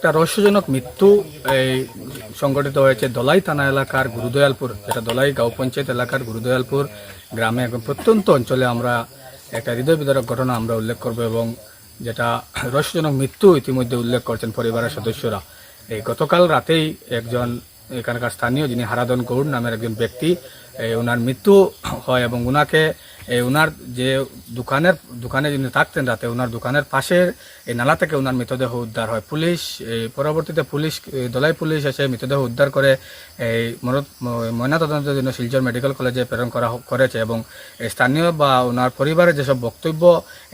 একটা রহস্যজনক মৃত্যু এই সংঘটিত হয়েছে দলাই থানা এলাকার গুরুদয়ালপুর, যেটা দলাই গাঁও পঞ্চায়েত এলাকার গুরুদয়ালপুর গ্রামে। একদম প্রত্যন্ত অঞ্চলে আমরা একটা হৃদয় বিদারক ঘটনা আমরা উল্লেখ করব এবং যেটা রহস্যজনক মৃত্যু ইতিমধ্যে উল্লেখ করছেন পরিবারের সদস্যরা। এই গতকাল রাতেই একজন এখানকার স্থানীয় যিনি হারাদন গৌড় নামের একজন ব্যক্তি, এই ওনার মৃত্যু হয় এবং ওনাকে এই ওনার যে দোকানের দোকানে যিনি থাকতেন রাতে ওনার দোকানের পাশের এই নালা থেকে ওনার মৃতদেহ উদ্ধার হয়। পুলিশ এই পরবর্তীতে পুলিশ দলাই পুলিশ এসে মৃতদেহ উদ্ধার করে এই ময়নাতদন্তের জন্য শিলচর মেডিকেল কলেজে প্রেরণ করা করেছে এবং স্থানীয় বা ওনার পরিবারের যেসব বক্তব্য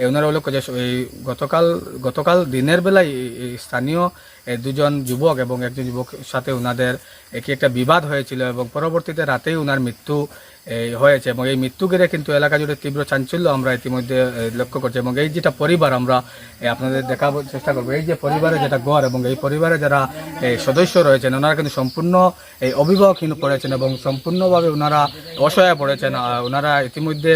ওনারা উল্লেখ করেছে এই গতকাল গতকাল দিনের বেলায় স্থানীয় দুজন যুবক এবং একজন যুবক সাথে ওনাদের একই একটা বিবাদ হয়েছিল এবং পরবর্তীতে রাতেই ওনার মৃত্যু এই হয়েছে এবং এই মৃত্যু ঘিরে কিন্তু এলাকা জুড়ে তীব্র চাঞ্চল্য আমরা ইতিমধ্যে লক্ষ্য করছি এবং এই যেটা পরিবার আমরা আপনাদের দেখাবার চেষ্টা করব। এই যে পরিবারের যেটা ঘর এবং এই পরিবারে যারা সদস্য রয়েছেন, ওনারা কিন্তু সম্পূর্ণ এই অভিভাবকহীন পড়েছেন এবং সম্পূর্ণভাবে ওনারা অসহায় পড়েছেন। ওনারা ইতিমধ্যে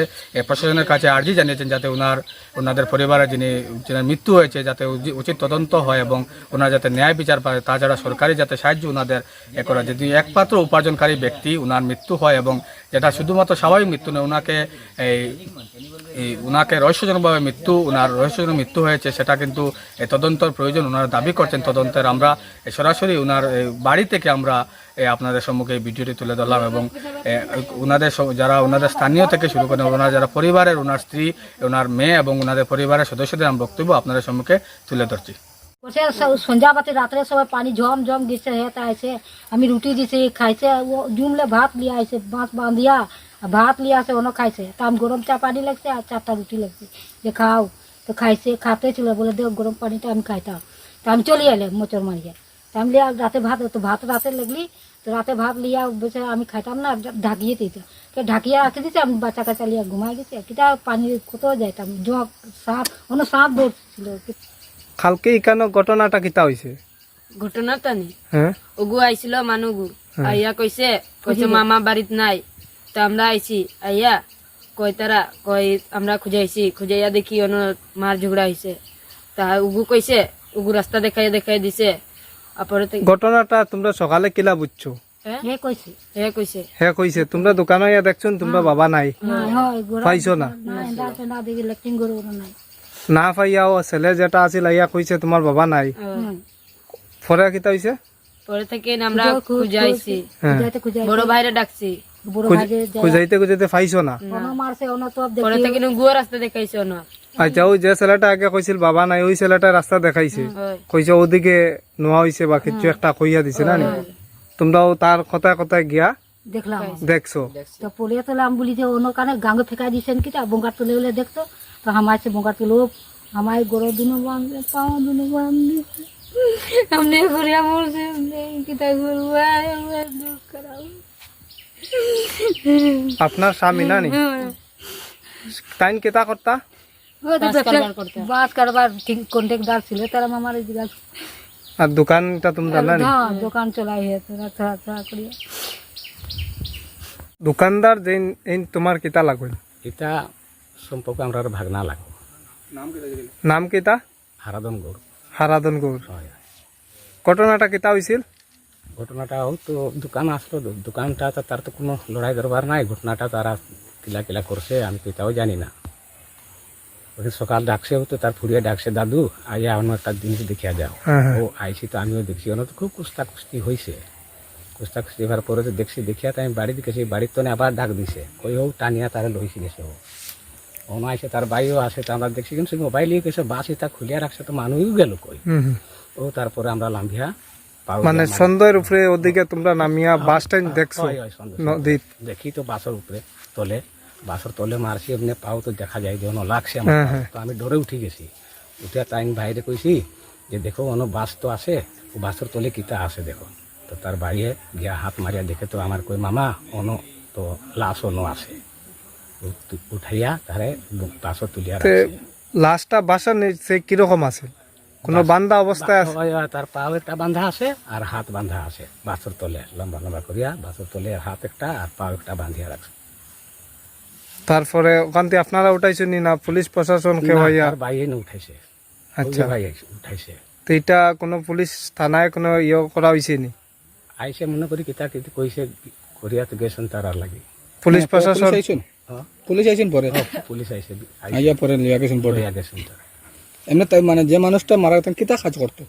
প্রশাসনের কাছে আর্জি জানিয়েছেন যাতে ওনার, ওনাদের পরিবারে যিনি, যিনার মৃত্যু হয়েছে, যাতে উচিত তদন্ত হয় এবং ওনারা যাতে ন্যায় বিচার পায়। তাছাড়া সরকারি যাতে সাহায্য ওনাদের, এ করা যদি একমাত্র উপার্জনকারী ব্যক্তি ওনার মৃত্যু হয় এবং যেটা শুধুমাত্র স্বাভাবিক মৃত্যু নয় ওনাকে এই ওনাকে রহস্যজনকভাবে মৃত্যু ওনার রহস্যজনক মৃত্যু হয়েছে, সেটা কিন্তু তদন্তর প্রয়োজন ওনারা দাবি করছেন তদন্তের। আমরা সরাসরি ওনার বাড়ি থেকে আমরা আপনাদের সম্মুখে এই ভিডিওটি তুলে ধরলাম এবং ওনাদের যারা ওনাদের স্থানীয় থেকে শুরু করেন ওনার যারা পরিবারের ওনার স্ত্রী ওনার মেয়ে এবং ওনাদের পরিবারের সদস্যদের আমি বক্তব্য আপনাদের সম্মুখে তুলে ধরছি। বসে স- সন্ধ্যা বাতি রাত্রে সবাই পানি ঝম ঝম দিচ্ছে হেতে আইছে আমি রুটি দিছি খাইছে ও জুমলে ভাত লিয়ে আইছে বাঁশ বাঁধিয়া আর ভাত লিয়ে আসে অন্য খাইছে তা আমি গরম চা পানি লাগছে আর চারটা রুটি লাগছে যে খাও তো খাইছে খাতে ছিল বলে দেখ গরম পানিটা আমি খাইতাম তা আমি চলে এলে মোচর মারিয়ে তা আমি লিয়া রাতে ভাত তো ভাত রাতে লাগলি তো রাতে ভাত লিয়া বসে আমি খাইতাম না ঢাকিয়ে দিত তো ঢাকিয়ে রাখে দিছে আমি বাচ্চা কাচ্চা লিয়া ঘুমাই গেছি কিটা পানি কোথাও যাইতাম জগ সাপ অন্য সাপ দৌড়ছিল কালকে ইকানো ঘটনাটা কিতা হয়েছে ঘটনাটা নি হ্যাঁ ওগু আইছিল মানুগু আইয়া কইছে কইছে মামা বাড়িত নাই তো আমরা আইছি আইয়া কই তারা কই আমরা খুঁজাইছি খুঁজাইয়া দেখি অন মার ঝগড়া হয়েছে তা উগু কইছে উগু রাস্তা দেখাই দেখাই দিছে আপরে ঘটনাটা তোমরা সকালে কিলা বুঝছ হ্যাঁ হে কইছে হে কইছে হ্যাঁ কইছে তোমরা দোকানে ইয়া দেখছ তোমরা বাবা নাই হয় পাইছো না না পেন্দা দেখি গরু গরু নাই না পাইয়াও ছেলে যেটা আছিল ইয়া কইছে তোমার বাবা নাই। পরে কিতা হইছে পরে থেকে আমরা খুঁজাইছি। হ্যাঁ। বড় ভাইরে ডাকছি। যে খুঁজাইতে খুঁজাইতে পাইছো না? অন মারছে অন তো পরে থেকে গুয়া রাস্তা দেখাইছে অন। আচ্ছা ওই যে ছেলেটা আগে কইছিল বাবা নাই ওই ছেলেটা রাস্তা দেখাইছে। কইছে ওদিকে নোয়া হইছে বা কিছু একটা কইয়া দিছে না? তোমরাও তার কথায় কথায় গিয়া দেখলাম। দেখছ। তো পলিয়া তোলা আমি বলি যে অন্য কানে গাঙ্গে ফেকা দিছেন কি বঙ্গার তুলে বলে দেখতো তো আমার সে বঙ্গার তুলো আমার গরু দুনো বাঁধলে পাও দুনো বাঁধলে আমনে ঘুরিয়া মরছে কিতা করব দুঃখ করাবো আপনার স্বামী না নি টাইম কেতা করতা ওই তো দেখছেন, বাস কারবার ঠিক কন্ট্রাক্টদার ছিল তারা আমার জিজ্ঞাসা আর দোকানটা তোমরা না হ্যাঁ দোকান চলাই হে তোরা থোড়া থোড়া করিয়া দোকানদার যে তোমার কিতা লাগল এটা সম্পর্কে আমরা আরও ভাগনা লাগবো নাম কিতা হারাদন গৌর হারাদন গৌর হয় ঘটনাটা কিতা হয়েছিল ঘটনাটা হোক তো দোকান আসলো তো দোকানটা তো তার তো কোনো লড়াই দরবার নাই ঘটনাটা তারা কিলা কিলা করছে আমি তো এটাও জানি না ওই সকাল ডাকছে তো তার ফুরিয়ে ডাকছে দাদু আইয়া অন্য একটা জিনিস দেখিয়া যাও হ্যাঁ, হ্যাঁ। ও আইছি তো আমিও দেখছি অন্য তো খুব কুস্তা কুস্তি হয়েছে কুস্তা কুস্তি হওয়ার পরে তো দেখছি দেখিয়া তো আমি বাড়ি দিকেছি বাড়ির তো আবার ডাক দিছে কই হোক টানিয়া তারা লইছি গেছে ও অন্য আইসে তার বাইও আসে তো আমরা দেখছি কিন্তু মোবাইল নিয়ে গেছে বাস এটা খুলিয়া রাখছে তো মানুষও গেল কই। ও তারপরে আমরা লাম্বিয়া মানে সন্ধ্যের উপরে ওদিকে তোমরা নামিয়া বাস স্ট্যান্ড দেখছ? নদীত দেখি তো বাসের উপরে তলে বাসের তলে মারছি এমনি পাও তো দেখা যায় যে লাগছে হ্যাঁ। হ্যাঁ। তো আমি ডরে উঠি গেছি। উঠে তাই বাইরে কইছি যে দেখো অন্য বাস তো আছে ও বাসের তলে কিতা আছে দেখো। তো তার বাড়িয়ে গিয়া হাত মারিয়া দেখে তো আমার কই মামা অন তো লাশ অন আছে। উঠাইয়া তারে বাসর তুলিয়া তে লাস্টটা বাসা সে কীরকম আছে কোনো বান্দা অবস্থায় আছে? তার পাও একটা বান্ধা আছে আর হাত বান্ধা আছে। বাসর তলে লম্বা লম্বা করিয়া বাসর তলে হাত একটা আর পাও একটা বান্ধিয়া রাখছে তারপরে ওখান থেকে আপনারা উঠাইছেন নি না পুলিশ প্রশাসন কেউ না, হইয়া বাইরে উঠাইছে। আচ্ছা। ভাই উঠাইছে। তো তো এটা কোনো পুলিশ থানায় কোনো ইয়ে করা হয়েছে নি? আইসে মনে করি কিতা কিতা কইছে করিয়াতে গেছেন তার আর লাগি। পুলিশ প্রশাসন পুলিশ আইছেন হ্যাঁ পুলিশ আইছেন পরে পুলিশ আইসে আইয়া পরে লিয়া গেছেন পরে করিয়া গেছেন তারা এমনি তাই মানে যে মানুষটা মারা গেছেন কিতা কাজ করতো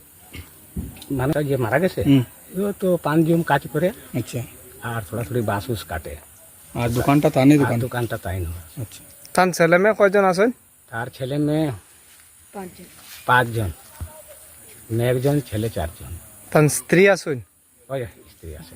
মানে যে মারা গেছে হুম ও তো পান জুম কাজ করে আচ্ছা আর থোড়া থোড়ি বাস উস কাটে আর দোকানটা তানি আর দোকান দোকানটা তাই নয় আচ্ছা তার ছেলে মেয়ে কয়জন আছেন তার ছেলে মেয়ে পাঁচজন পাঁচজন মেয়ে একজন ছেলে চারজন তার স্ত্রী আছেন ওই স্ত্রী আছে